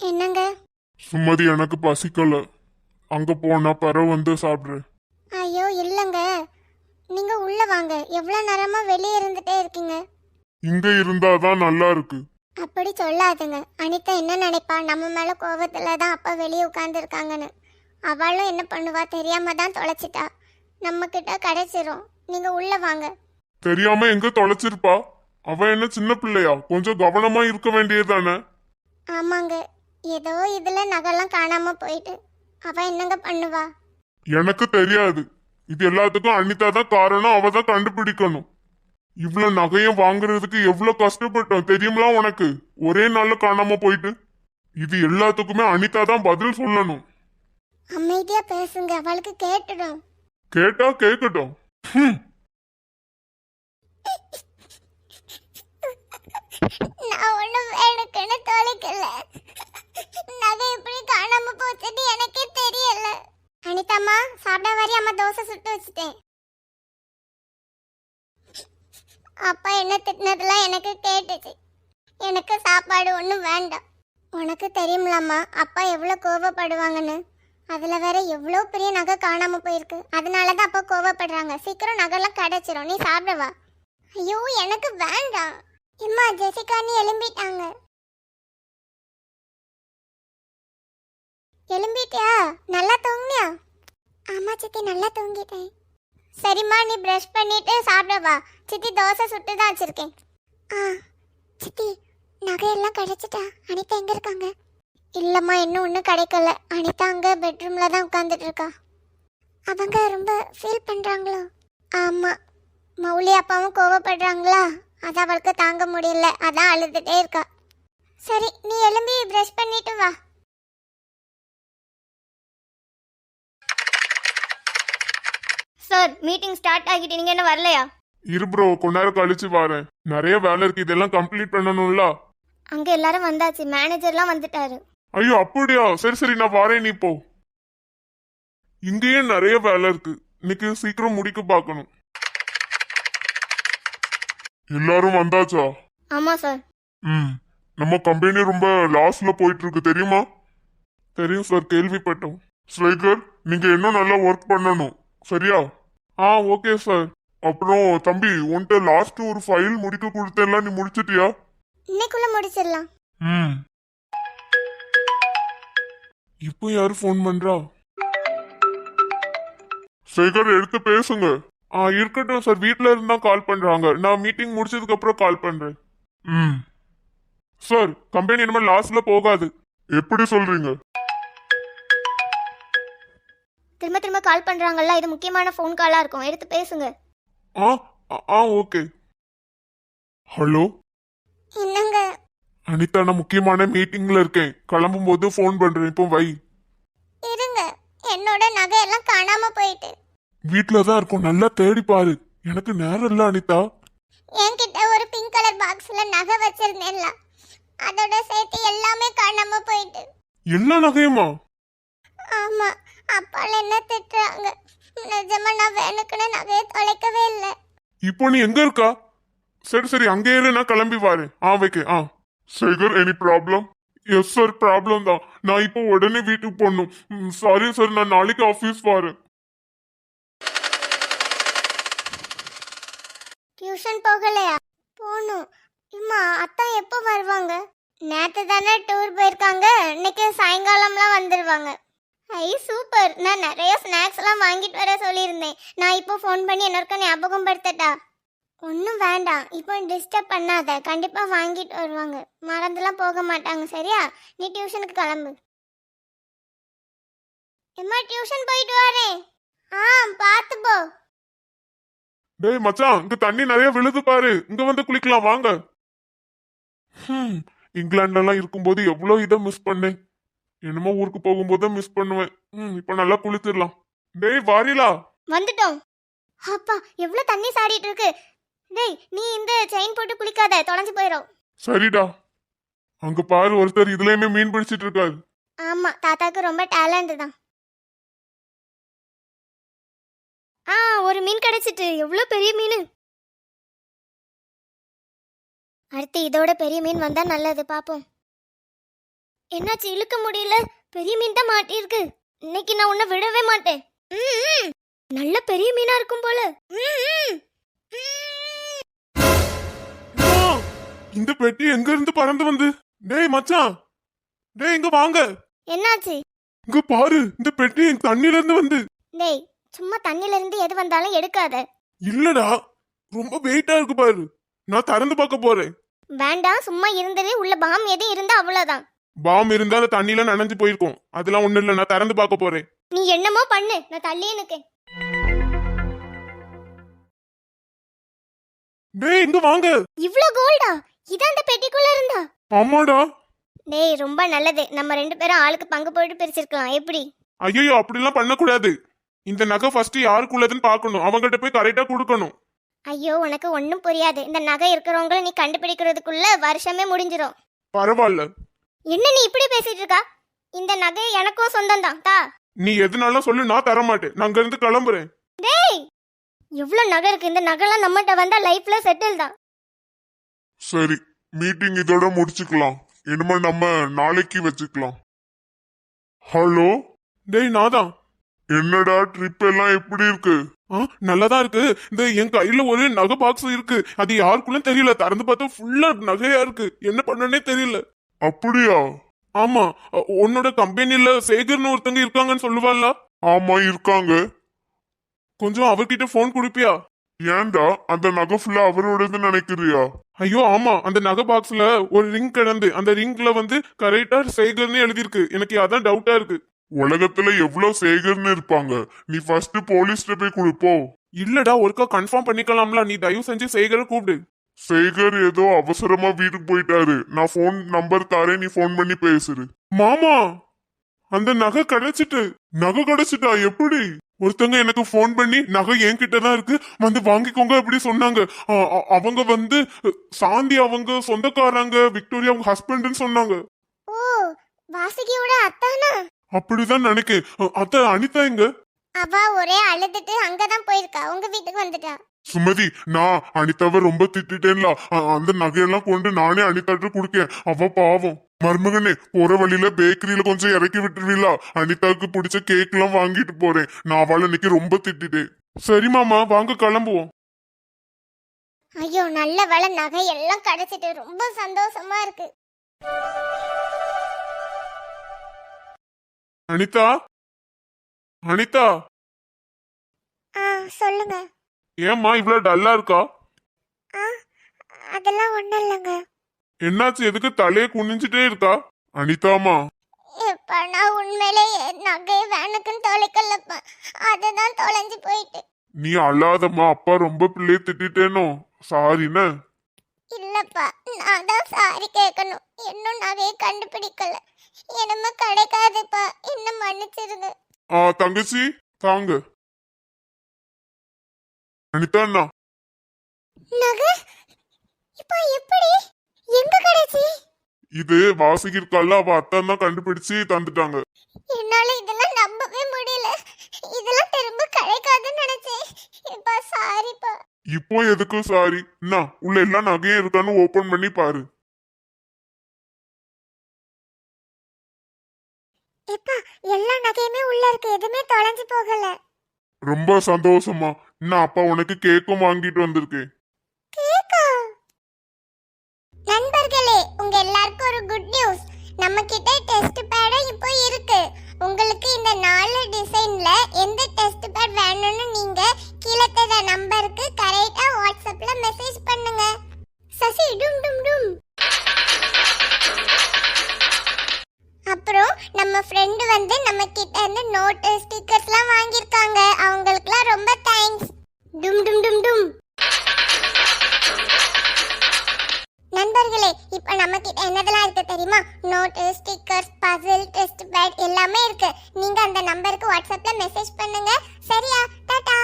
என்னங்க? சுமதி எனக்கு பசிக்கல. அங்க போனா பறவை வந்து சாப்பிடுறேன் ஐயோ இல்லைங்க. நீங்க உள்ள வாங்க. எவ்வளோ நேரமா வெளியே இருந்துட்டே இருக்கீங்க? இங்க இருந்தாதான் நல்லா இருக்கு. அப்படி சொல்லாதுங்க. அனிதா என்ன நினைப்பா? நம்ம மேல கோவத்துல தான் அப்பா வெளியே உட்காந்துருக்காங்கன்னு அவளும் என்ன பண்ணுவா? தெரியாம தான் தொலைச்சிட்டா. நம்ம கிட்ட கிடைச்சிரும் நீங்க உள்ள வாங்க. தெரியாம எங்க தொலைச்சிருப்பா? அவ என்ன சின்ன பிள்ளையா? கொஞ்சம் கவனமா இருக்க வேண்டியதுதானே? ஆமாங்க. ஏதோ இதுல நகைலாம் காணாம போயிட்டு அவ என்னங்க பண்ணுவா? எனக்கு தெரியாது. இது எல்லாத்துக்கும் அனிதா தான் காரணம் அவ தான் கண்டுபிடிக்கணும். இவ்வளவு நகையும் வாங்குறதுக்கு எவ்வளவு கஷ்டப்பட்டோம் தெரியுங்களா உனக்கு? ஒரே நாள்ல காணாம போயிட்டு. இது எல்லாத்துக்குமே அனிதா தான் பதில் சொல்லணும். அமைதியா பேசுங்க அவளுக்கு கேட்டுடும். கேட்டா கேட்கட்டும். நான் ஒண்ணும் வேணுக்குன்னு தொலைக்கல. நகை எப்படி காணாம போச்சுன்னு எனக்கே தெரியல. அனிதாம்மா சாப்பிட வரி அம்மா தோசை சுட்டு வச்சுட்டேன். அப்பா என்ன திட்டினதெல்லாம் எனக்கு கேட்டுச்சு. எனக்கு சாப்பாடு ஒன்றும் வேண்டாம். உனக்கு தெரியுமிலாம்மா அப்பா எவ்வளோ கோவப்படுவாங்கன்னு. அதில் வேற எவ்வளோ பெரிய நகை காணாமல் போயிருக்கு. அதனால தான் அப்பா கோவப்படுறாங்க. சீக்கிரம் நகைலாம் கிடச்சிரும். நீ சாப்பிடவா ஐயோ எனக்கு வேண்டாம். இம்மா ஜெசிகா நீ எழும்பிட்டாங்க. எழும்பிட்டியா? நல்லா தூங்குனியா? ஆமா சித்தி நல்லா தூங்கிட்டேன். சரிம்மா நீ ப்ரஷ் பண்ணிட்டு சாப்பிட வா. சித்தி தோசை சுட்டு தான் வச்சிருக்கேன். ஆ சித்தி நகையெல்லாம் கிடைச்சிட்டா அனிதா எங்க இருக்காங்க? இல்லம்மா இன்னும் ஒன்றும் கிடைக்கல. அனிதா அங்கே பெட்ரூம்ல தான் உட்காந்துட்டு இருக்கா அவங்க ரொம்ப ஃபீல் பண்ணுறாங்களோ ஆமாம் மௌலி அப்பாவும் கோவப்படுறாங்களா? அதான் அவளுக்கு தாங்க முடியல. அதான் அழுதுகிட்டே இருக்கா. சரி நீ எழும்பி ப்ரஷ் பண்ணிட்டு வா சார் மீட்டிங் ஸ்டார்ட் ஆகிட்டு நீங்க என்ன வரலையா? இரு ப்ரோ கொஞ்ச நேரம் கழிச்சு வரேன். நிறைய வேலை இருக்கு. இதெல்லாம் கம்ப்ளீட் பண்ணணும்ல? அங்க எல்லாரும் வந்தாச்சு. மேனேஜர்லாம் வந்துட்டாரு. ஐயோ அப்படியா? சரி சரி நான் வரேன் நீ போ. இங்கேயே நிறைய வேலை இருக்கு. இன்னைக்கு சீக்கிரம் முடிக்க பார்க்கணும். எல்லாரும் வந்தாச்சா? ஆமா சார் ம். நம்ம கம்பெனி ரொம்ப லாஸ்ல போயிட்டு இருக்கு. தெரியுமா? தெரியும் சார் கேள்விப்பட்டோம். ஸ்லைகர் நீங்க இன்னும் நல்லா ஒர்க் பண்ணணும். சரியா? ஆ ஓகே சார். அப்புறம் தம்பி உன்கிட்ட லாஸ்ட் ஒரு ஃபைல் முடிக்க கொடுத்தேன்ல நீ முடிச்சிட்டியா? இன்னைக்குள்ள முடிச்சிடலாம். ம். இப்போ யாரு ஃபோன் பண்றா? சேகர் எடுத்து பேசுங்க. ஆ இருக்கட்டும் சார். வீட்ல இருந்தா கால் பண்றாங்க. நான் மீட்டிங் முடிச்சதுக்கு அப்புறம் கால் பண்றேன். ம். சார் கம்பெனி இனிமேல் லாஸ்ட்ல போகாது. எப்படி சொல்றீங்க? திரும்ப திரும்ப கால் பண்றாங்கல்ல இது முக்கியமான ஃபோன் காலா இருக்கும். எடுத்து பேசுங்க. ஆ ஆ- ஆ ஓகே ஹலோ என்னங்க? அனிதா நான் முக்கியமான மீட்டிங்ல இருக்கேன். கிளம்பும் போது ஃபோன் பண்றேன். இப்போ வை. இருங்க. என்னோட நகையெல்லாம் காணாம போயிட்டு. வீட்ல தான் இருக்கும். நல்லா தேடி பாரு. எனக்கு நேரம் இல்ல அனிதா. என்கிட்ட ஒரு பிங்க் கலர் பாக்ஸ்ல நகை வச்சிருந்தேன்ல. அதோட சேர்த்து எல்லாமே காணாம போயிட்டு. எல்லா நகையுமா? ஆமா. அப்பால என்ன திட்டுறாங்க? நிஜமா நான் வேணுக்குன்னு நகையை தொலைக்கவே இல்லை. இப்போ நீ எங்க இருக்கா? சரி சரி அங்கே இரு நான் கிளம்பி வரேன். ஆ வைக்க ஆ. Sekar any problem yes sir problem தான். நான் இப்போ உடனே வீட்டுக்கு போகணும். சாரி சார் நான் நாளைக்கு ஆஃபீஸ் வரேன். டியூஷன் போகலையா? போகணும். இம்மா அத்தா எப்போ வருவாங்க? நேற்று தானே டூர் போயிருக்காங்க. இன்னைக்கு சாயங்காலம்லாம் வந்துடுவாங்க ஐ சூப்பர் நான் நிறைய ஸ்நாக்ஸ்லாம் வாங்கிட்டு வர சொல்லியிருந்தேன். நான் இப்போ ஃபோன் பண்ணி என்னொருக்க ஞாபகம் படுத்தட்டா ஒன்றும் வேண்டாம். இப்போ டிஸ்டர்ப் பண்ணாத. கண்டிப்பாக வாங்கிட்டு வருவாங்க. மறந்துலாம் போக மாட்டாங்க. சரியா? நீ டியூஷனுக்கு கிளம்பு. எம்மா டியூஷன் போயிட்டு வரேன். ஆ பார்த்து போ. டேய் மச்சான் இங்க தண்ணி நிறைய விழுது பாரு. இங்க வந்து குளிக்கலாம். வாங்க. இங்கிலாண்டெல்லாம் இருக்கும்போது எவ்வளோ இதை மிஸ் பண்ணேன். என்னமோ ஊருக்கு போகும்போது மிஸ் பண்ணுவேன். ம், இப்போ நல்லா குளிச்சிடலாம் டேய் வாரிலா. வந்துட்டோம். அப்பா எவ்வளவு தண்ணி சாடிட்டு இருக்கு. டேய் நீ இந்த செயின் போட்டு குளிக்காத தொலைஞ்சு போயிடும் சரிடா. அங்க பாரு ஒருத்தர் இதுலயுமே மீன் பிடிச்சிட்டு இருக்காரு. ஆமா தாத்தாக்கு ரொம்ப டேலண்ட் தான். ஆ ஒரு மீன் கிடைச்சிட்டு. எவ்வளோ பெரிய மீன். அடுத்து இதோட பெரிய மீன் வந்தா நல்லது பாப்போம். என்னாச்சு இழுக்க முடியல? பெரிய மீன் தான் மாட்டியிருக்கு. இன்னைக்கு நான் உன்னை விடவே மாட்டேன். நல்ல பெரிய மீனா இருக்கும் போல. இந்த பெட்டி எங்க இருந்து பறந்து வந்து? டேய் மச்சான். டேய் இங்க வாங்க. என்னாச்சு? இங்க பாரு இந்த பெட்டி என் தண்ணில இருந்து வந்து. டேய் சும்மா தண்ணில இருந்து எது வந்தாலும் எடுக்காத. இல்லடா ரொம்ப வெயிட்டா இருக்கு பாரு. நான் திறந்து பார்க்க போறேன். வேண்டாம் சும்மா இருந்தது உள்ள பாம் எதுவும் இருந்தா அவ்வளவுதான். பாம் இருந்தா அந்த தண்ணியில நனைஞ்சு போயிருக்கும். அதெல்லாம் ஒண்ணு இல்ல நான் திறந்து பார்க்க போறேன். நீ என்னமோ பண்ணு நான் தள்ளியே நிக்கேன். டேய் இங்க வாங்க. இவ்ளோ கோல்டா இது அந்த பெட்டிக்குள்ள இருந்தா? ஆமாடா. டேய் ரொம்ப நல்லது. நம்ம ரெண்டு பேரும் ஆளுக்கு பங்கு போட்டு பிரிச்சிருக்கலாம். எப்படி? ஐயோ அப்படிலாம் பண்ணக்கூடாது. இந்த நகை ஃபர்ஸ்ட் யாருக்குள்ளதுன்னு பார்க்கணும். அவங்ககிட்ட போய் கரெக்டா கொடுக்கணும். ஐயோ உனக்கு ஒன்றும் புரியாது. இந்த நகை இருக்கிறவங்கள நீ கண்டுபிடிக்கிறதுக்குள்ள வருஷமே முடிஞ்சிரும். பரவாயில்ல. என்ன நீ இப்படி பேசிட்டு இருக்கா? இந்த நகை எனக்கும் சொந்தம் தான் தா. நீ எதுனாலும் சொல்லு நான் தர மாட்டேன் நான் இருந்து கிளம்புறேன். டேய்! எவ்வளோ நகை இருக்கு. இந்த நகைலாம் நம்மகிட்ட வந்தா லைஃப்ல செட்டில் தான். சரி மீட்டிங் இதோட முடிச்சுக்கலாம். இனிமே நம்ம நாளைக்கு வச்சுக்கலாம். ஹலோ டேய் நாதான் என்னடா ட்ரிப் எல்லாம் எப்படி இருக்கு? நல்லாதான் இருக்கு. இந்த என் கையில ஒரு நகை பாக்ஸ் இருக்கு. அது யாருக்குள்ள தெரியல. திறந்து பார்த்தா ஃபுல்லா நகையா இருக்கு. என்ன பண்ணனே தெரியல. அப்படியா? ஆமா உன்னோட கம்பெனில சேகர்னு ஒருத்தங்க இருக்காங்கன்னு சொல்லுவாள்ல? ஆமா இருக்காங்க. கொஞ்சம் அவர்கிட்ட போன் கொடுப்பியா? ஏன்டா அந்த நகை ஃபுல்லா அவரோடது நினைக்கிறியா? ஐயோ ஆமா அந்த நகை பாக்ஸ்ல ஒரு ரிங் கிடந்து அந்த ரிங்ல வந்து கரெக்டா சேகர்னு எழுதியிருக்கு. எனக்கு அதான் டவுட்டா இருக்கு. உலகத்துல எவ்வளவு சேகர்னு இருப்பாங்க? நீ ஃபர்ஸ்ட் போலீஸ்ல போய் கொடுப்போ இல்லடா ஒருக்கா கன்ஃபார்ம் பண்ணிக்கலாம்ல. நீ தயவு செஞ்சு சேகரை கூப்பிடு. சேகர் ஏதோ அவசரமா வீட்டுக்கு போயிட்டாரு. நான் ஃபோன் நம்பர் தரேன் நீ ஃபோன் பண்ணி பேசுரு. மாமா! அந்த நகை கிடைச்சிட்டு. நகை கிடைச்சிட்டா எப்படி? ஒருத்தங்க எனக்கு ஃபோன் பண்ணி நகை என்கிட்ட தான் இருக்கு. வந்து வாங்கிக்கோங்க அப்படி சொன்னாங்க. அ- அ- அவங்க வந்து சாந்தி அவங்க சொந்தக்காரங்க விக்டோரியா அவங்க ஹஸ்பண்ட்னு சொன்னாங்க. ஓ வாசுகியோட அத்தானா? அப்படிதான் நினைக்கேன். அ- அத்த அனிதா எங்க? அவ ஒரே அழுதுட்டு அங்கதான் போயிருக்கா. உங்க வீட்டுக்கு வந்துட்டா. சுமதி நான் அனிதாவை ரொம்ப திட்டிட்டேன்ல. அ- அந்த நகையெல்லாம் கொண்டு நானே அனிதாட்ட குடுக்கேன். அவ பாவம். மருமகனே போற வழியில பேக்கரியில கொஞ்சம் இறக்கி விட்டுருவீங்களா அனிதாவுக்கு பிடிச்ச கேக் எல்லாம் வாங்கிட்டு போறேன். நான் அவளை இன்னைக்கு ரொம்ப திட்டிட்டேன். சரி மாமா வாங்க கிளம்புவோம். ஐயோ நல்ல வேலை நகை எல்லாம் கிடைச்சிட்டு ரொம்ப சந்தோஷமா இருக்கு. அனிதா? அனிதா? ஆ சொல்லுங்க. ஏம்மா இவ்வளவு டல்லா இருக்கா? ஆ அதெல்லாம் ஒண்ணும் இல்லைங்க. என்னாச்சு எதுக்கு தலைய குனிஞ்சிட்டே இருக்கா? அனிதாமா இப்ப நான் உண்மையிலேயே நகை வேணுக்குன்னு தொலைக்கலப்பா. அதுதான் தொலைஞ்சு போயிட்டு. நீ அழாதம்மா அப்பா ரொம்ப பிள்ளைய திட்டிட்டேனோ. சாரின்னு இல்லப்பா நான் தான் சாரி கேட்கணும். இன்னும் நகையை கண்டுபிடிக்கல. என்னமோ கிடைக்காதுப்பா. இன்னும் மன்னிச்சிருங்க. ஆ தங்கச்சி தாங்க. அனிதா அண்ணா நகை? இப்போ எப்படி? எங்க கிடைச்சி இது வாசுகி இருக்கால அவ அத்தான் தான் கண்டுபிடிச்சு தந்துட்டாங்க. என்னால இதெல்லாம் நம்பவே முடியல. இதெல்லாம் திரும்ப கிடைக்காதுன்னு நினைச்சேன். இப்பா சாரிப்பா இப்போ எதுக்கும் சாரி என்ன உள்ள எல்லா நகையும் இருக்கான்னு ஓபன் பண்ணி பாரு. இப்பா எல்லா நகையுமே உள்ள இருக்கு. எதுவுமே தொலைஞ்சு போகல. ரொம்ப சந்தோஷமா. நான் அப்பா உனக்கு கேக்கும் வாங்கிட்டு வந்திருக்கேன். கேக்கா? நண்பர்களே உங்க எல்லாருக்கும் ஒரு குட் நியூஸ் நம்ம கிட்ட டெஸ்ட் பேடும் இப்போ இருக்கு. உங்களுக்கு இந்த நாலு டிசைன்ல எந்த டெஸ்ட் பேட் வேணும்னு நீங்க கீழே தர நம்பருக்கு கரெக்டா வாட்ஸ்அப்ல மெசேஜ் பண்ணுங்க. சசி டும் டும் டும். அப்புறம் நம்ம ஃப்ரெண்டு வந்து நம்ம கிட்ட இருந்து நோட் ஸ்டிக்கர்ஸ்லாம் வாங்கியிருக்காங்க. அவங்களுக்குலாம் ரொம்ப தேங்க்ஸ் கிட்ட என்னதெல்லாம் இருக்கு தெரியுமா? Note stickers puzzle test pad எல்லாமே இருக்கு. நீங்க அந்த நம்பருக்கு வாட்ஸ்அப்ல மெசேஜ் பண்ணுங்க. சரியா? டாடா.